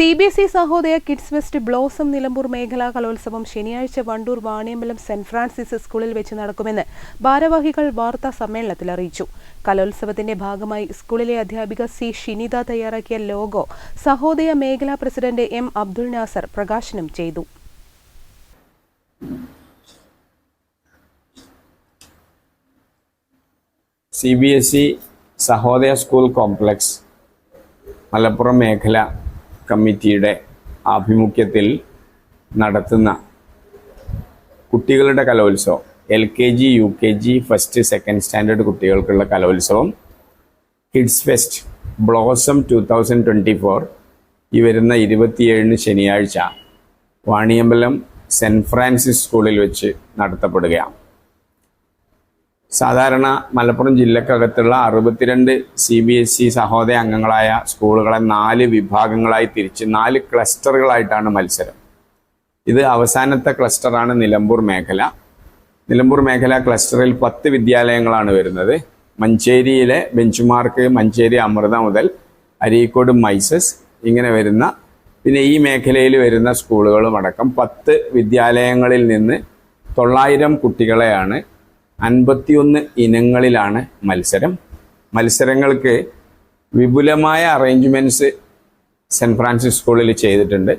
C B S E Sahodaya kids fest blossom Nilambur മേഖലാ കലോത്സവം ശനിയാഴ്ച വണ്ടൂർ വാണിയമ്പലം സെന്റ് ഫ്രാൻസിസ് സ്കൂളിൽ വെച്ച് നടക്കുമെന്ന് ഭാരവാഹികൾ വാർത്താ സമ്മേളനത്തിൽ അറിയിച്ചു. കലോത്സവത്തിന്റെ ഭാഗമായി സ്കൂളിലെ അധ്യാപിക സി ഷിനിത തയ്യാറാക്കിയ ലോഗോ സഹോദയ മേഖലാ പ്രസിഡന്റ് എം അബ്ദുൾ നാസർ പ്രകാശനം ചെയ്തു. C B S E Sahodaya school complex Malappuram മേഖല കമ്മിറ്റിയുടെ ആഭിമുഖ്യത്തിൽ നടത്തുന്ന കുട്ടികളുടെ കലോത്സവം L K G U K G first second standard കുട്ടികൾക്കുള്ള കലോത്സവം kids fest blossom two thousand twenty four ഈ വരുന്ന ഇരുപത്തിയേഴിന് ശനിയാഴ്ച വാണിയമ്പലം സെന്റ് ഫ്രാൻസിസ് സ്കൂളിൽ വെച്ച് നടത്തപ്പെടുകയാണ്. സാധാരണ മലപ്പുറം ജില്ലക്കകത്തുള്ള അറുപത്തിരണ്ട് C B S E Sahodaya അംഗങ്ങളായ സ്കൂളുകളെ നാല് വിഭാഗങ്ങളായി തിരിച്ച് നാല് ക്ലസ്റ്ററുകളായിട്ടാണ് മത്സരം. ഇത് അവസാനത്തെ ക്ലസ്റ്ററാണ് നിലമ്പൂർ മേഖല. നിലമ്പൂർ മേഖല ക്ലസ്റ്ററിൽ പത്ത് വിദ്യാലയങ്ങളാണ് വരുന്നത്. മഞ്ചേരിയിലെ ബെഞ്ച് മാർക്ക് മഞ്ചേരി അമൃത മുതൽ അരീക്കോട് മൈസസ് ഇങ്ങനെ വരുന്ന പിന്നെ ഈ മേഖലയിൽ വരുന്ന സ്കൂളുകളും അടക്കം പത്ത് വിദ്യാലയങ്ങളിൽ നിന്ന് തൊള്ളായിരം കുട്ടികളെയാണ് അൻപത്തിയൊന്ന് ഇനങ്ങളിലാണ് മത്സരം. മത്സരങ്ങൾക്ക് വിപുലമായ അറേഞ്ച്മെന്റ്സ് സെന്റ് ഫ്രാൻസിസ് സ്കൂളിൽ ചെയ്തിട്ടുണ്ട്.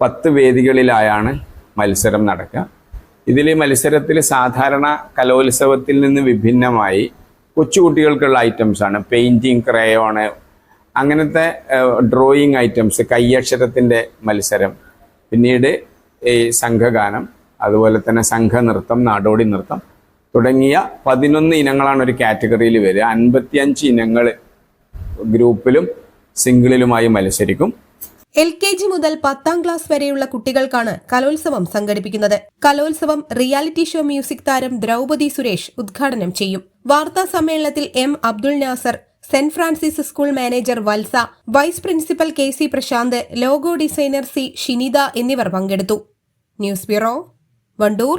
പത്ത് വേദികളിലായാണ് മത്സരം നടക്കുക. ഇതിൽ മത്സരത്തിൽ സാധാരണ കലോത്സവത്തിൽ നിന്ന് വിഭിന്നമായി കൊച്ചുകുട്ടികൾക്കുള്ള ഐറ്റംസാണ് പെയിന്റിങ് ക്രയോണ് അങ്ങനത്തെ ഡ്രോയിങ് ഐറ്റംസ് കയ്യക്ഷരത്തിന്റെ മത്സരം. പിന്നീട് ഈ സംഘഗാനം അതുപോലെ തന്നെ സംഘനൃത്തം നാടോടി നൃത്തം തുടങ്ങിയ പതിനൊന്ന് ഇനങ്ങളാണ് ഒരു കാറ്റഗറിയിൽ വരിക. അൻപത്തിയഞ്ച് ഇനങ്ങൾ ഗ്രൂപ്പിലും സിംഗിളിലുമായി മത്സരിക്കും. എൽ കെ ജി മുതൽ പത്താം ക്ലാസ് വരെയുള്ള കുട്ടികൾക്കാണ് കലോത്സവം സംഘടിപ്പിക്കുന്നത്. കലോത്സവം റിയാലിറ്റി ഷോ മ്യൂസിക് താരം ദ്രൗപതി സുരേഷ് ഉദ്ഘാടനം ചെയ്യും. വാർത്താ സമ്മേളനത്തിൽ M Abdul Nasar Saint Francis school manager Valsa vice principal K C Prashanth logo designer C Shinitha എന്നിവർ പങ്കെടുത്തു. News bureau Wandoor.